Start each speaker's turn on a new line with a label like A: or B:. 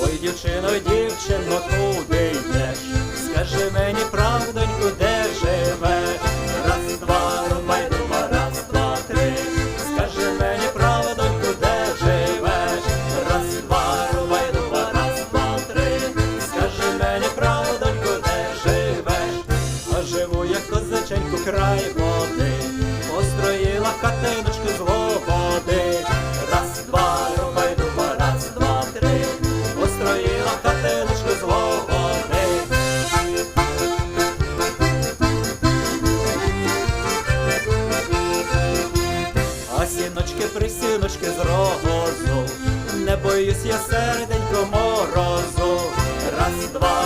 A: Ой, дівчино, дівчино, куди йдеш? Скажи мені правдоньку, де живеш? Раз, два, рубай, дуба, раз, два, три. Скажи мені правдоньку, де живеш? Раз, два, рубай, дуба, раз, два, три. Скажи мені правдоньку, де живеш? А живу я козаченьку край води, построїла хатиночку Троїла катиночки з свободи. А сіночки, присіночки з рогозу, не боюсь я серденько морозу, раз, два.